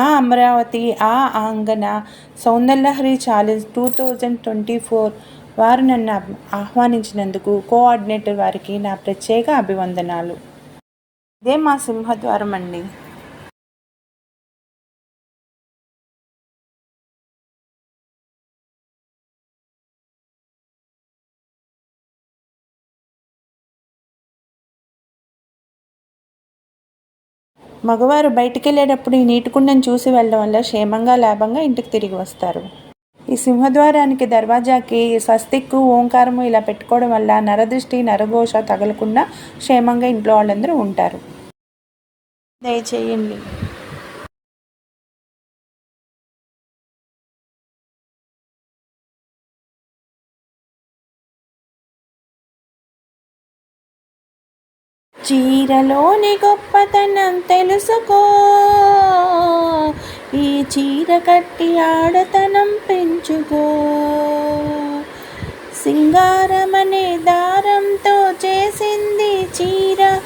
ఆ అమరావతి ఆ Angana Soundarya Lahari challenge two thousand twenty four వారు నన్ను ఆహ్వానించినందుకు కోఆర్డినేటర్ వారికి నా ప్రత్యేక అభివందనాలు. ఇదే మా సింహద్వారం అండి. మగవారు బయటికి వెళ్ళేటప్పుడు ఈ నీటికుండను చూసి వెళ్ళడం వల్ల క్షేమంగా లాభంగా ఇంటికి తిరిగి వస్తారు. ఈ సింహద్వారానికి దర్వాజాకి స్వస్తిక్కు ఓంకారము ఇలా పెట్టుకోవడం వల్ల నరదృష్టి నరఘోష తగలకుండా క్షేమంగా ఇంట్లో వాళ్ళందరూ ఉంటారు. దయచేయండి. చీరలోని గొప్పతనం తెలుసుకో. ఈ చీర కట్టి ఆడతనం పెంచుకో. సింగారమనే దారంతో చేసింది చీర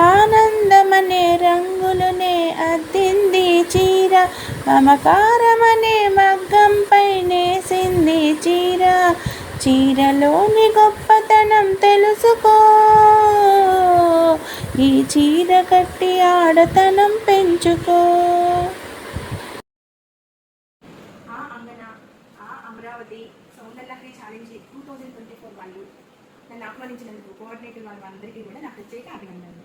ఆనందమనే రంగులునే అద్దింది చీర మమకారమనే మగ్గంపై నేసింది చీర. చీరలోని గొప్పతనం తెలుసుకో. ఈ చీర కట్టి ఆడతనం పెంచుకో. ఆ అంగన ఆ Amaravati Soundarya Lahari challenge two thousand twenty four వాళ్ళు నన్ను ఆహ్వానించినందుకు కోఆర్డినేటర్ వాళ్ళ అందరికీ కూడా నా ప్రత్యేక అభినందనలు.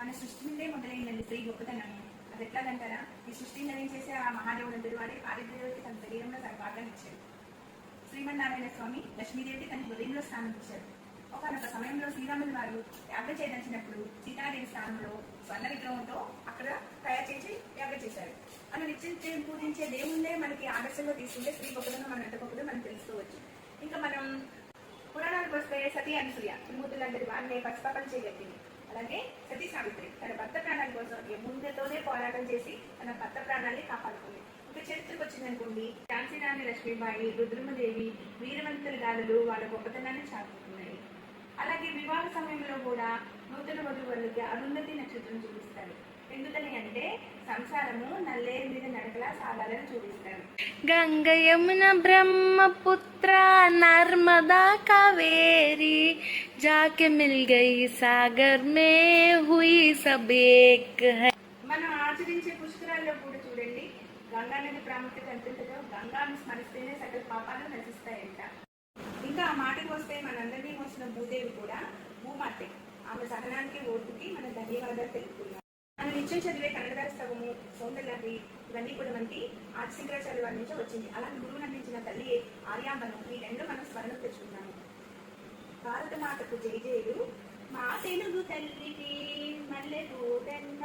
మన సృష్టి నుండే మొదలైందండి స్త్రీ గొప్పతనం అది ఎట్లాగంటారా? ఈ సృష్టిని నవీన్ ఆ మహాదేవుడు అంతటి వాడే తన శరీరంలో తన భాగాన్ని ఇచ్చాడు శ్రీమన్నారాయణ స్వామి లక్ష్మీదేవికి తన హృదయంలో స్థానం ఇచ్చాడు ఒకనొక సమయంలో శ్రీరాములు వారు యాగ చేయదలిచినప్పుడు సీతాదేవి స్థానంలో స్వర్ణ విగ్రహంతో అక్కడ తయారు చేసి యాగ చేశారు. మనం నిత్యం పూజించే దేవుళ్ళే మనకి ఆదర్శంగా తీసుకుంటే స్త్రీ గొప్పదనం మనం ఎంత గొప్పదో మనం తెలుసుకోవచ్చు. ఇంకా మనం పురాణాలకు వస్తే సతీ అనసూయ త్రిమూర్తులు లాంటి వారిని పక్షపాతం చేయగలిగింది. అలాగే సతీ సావిత్రి తన భర్త ప్రాణాల కోసం ముందుతోనే పోరాటం చేసి తన భర్త ప్రాణాన్ని కాపాడుకుంది. ఇంకా చరిత్రకు వచ్చిందనుకోండి ఝాన్సీ రాణి లక్ష్మీబాయి రుద్రమదేవి వీరవంతుల గాథలు వాళ్ళ గొప్పతనాన్ని చాటుతున్నాయి అలాగే వివాహ సమయంలో కూడా నూతన వధువులకి అరుంధతి నక్షత్రం చూపిస్తారు. ఎందుకని అంటే సంసారము నల్లే మీద నడకలా సాగాలని చూపిస్తారు. గంగ యమున బ్రహ్మపుత్ర నర్మదా కవేరి జాకె మిల్ గయి సాగర్ మే హుయి సబేక్ మనం ఆచరించే పుష్కరాల్లో కూడా చూడండి గంగా నది ప్రాముఖ్యత ఎంతటితో గంగాను స్మరిస్తేనే సకల పాపాలు నశిస్తాయి. ఆమె సహనానికి ఓర్పుకి మన ధన్యవాదాలు తెలుపుతున్నాం మనం నిత్యం చదివే కన్నడస్తవము సౌందర్యాది ఇవన్నీ కూడా మనకి ఆదిశంకరాచార్య వారి నుంచి వచ్చింది. అలాంటి గురువు అందించిన తల్లి ఆర్యాంబనం ఈ రెండు మనం స్మరణ తెచ్చుకున్నాము భారత మాతకు జై జయులు మా తెలుగు తల్లికి మల్లె పూదండ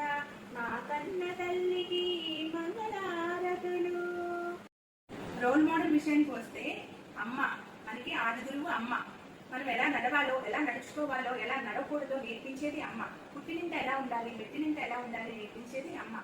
మా కన్న తల్లికి మంగళారతులు. రోల్ మోడల్ విషయానికి వస్తే అమ్మ మనకి ఆది గురువు అమ్మ. మనం ఎలా నడవాలో ఎలా నడుచుకోవాలో ఎలా నడవకూడదో నేర్పించేది అమ్మ. పుట్టినింట ఎలా ఉండాలి మెట్టినింట ఎలా ఉండాలి నేర్పించేది అమ్మ.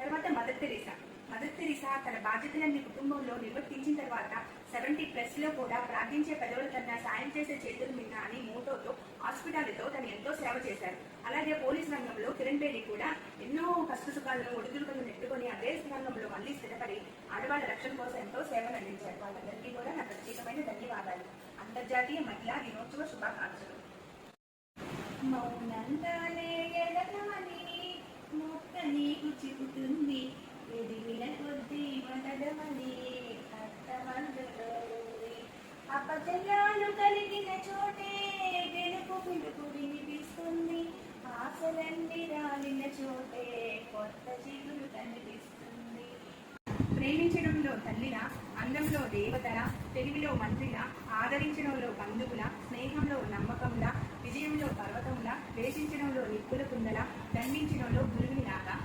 తర్వాత మదర్ తెరీసా. మదర్ తెరీసా తన బాధ్యతలన్నీ కుటుంబంలో నిర్వర్తించిన తర్వాత సెవెంటీ ప్లస్లో కూడా ప్రార్థించే పెదవుల కన్నా సాయం చేసే చేతుల మీద అని మోటోతో హాస్పిటల్తో తను ఎంతో సేవ చేశారు. అలాగే పోలీస్ రంగంలో కిరణ్ బేడి కూడా ఎన్నో కష్ట సుఖాలను ఒడిదుడుకులను నెట్టుకొని అదే రంగంలో మళ్ళీ స్థిరపడి ఆడవాళ్ళ రక్షణ కోసం ఎంతో సేవలు అందించారు. వాళ్ళందరికీ కూడా నా ప్రత్యేకమైన ధన్యవాదాలు. అంతర్జాతీయ మహిళా దినోత్సవ శుభాకాంక్షలు. మౌనంగానే ఎదగమని మొక్క నీకు చెబుతుంది ఎదిగిన కొద్దీ మొదలమని అర్థమందులో అపజయాలు కలిగిన చోటే వెనుకు పిలుపు వినిపిస్తుంది ఆశలన్నీ రాలిన చోటే కొత్త తల్లిన అందంలో దేవతల తెలివిలో మంత్రిలా ఆదరించడంలో బంధువుల స్నేహంలో నమ్మకంలా విజయంలో పర్వతంలా వేషించడంలో నిప్పుల కుందల దండించడంలో గురువునిలాగా.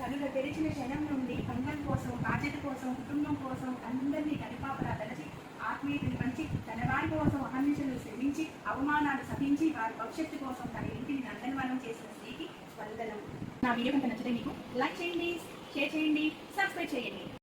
కనుల తెరిచిన క్షణం నుండి కంగం కోసం బాధ్యత కోసం కుటుంబం కోసం అందరినీ కనిపాపలా తలచి ఆత్మీయతను పంచి తన వారి కోసం అహర్నిశలు శ్రమించి అవమానాలు సహించి వారి భవిష్యత్తు కోసం తన ఇంటిని నందనవనం చేసిన స్త్రీకి వందనం నా వీడియో కనుక నచ్చితే మీకు లైక్ చేయండి షేర్ చేయండి సబ్స్క్రైబ్ చేయండి.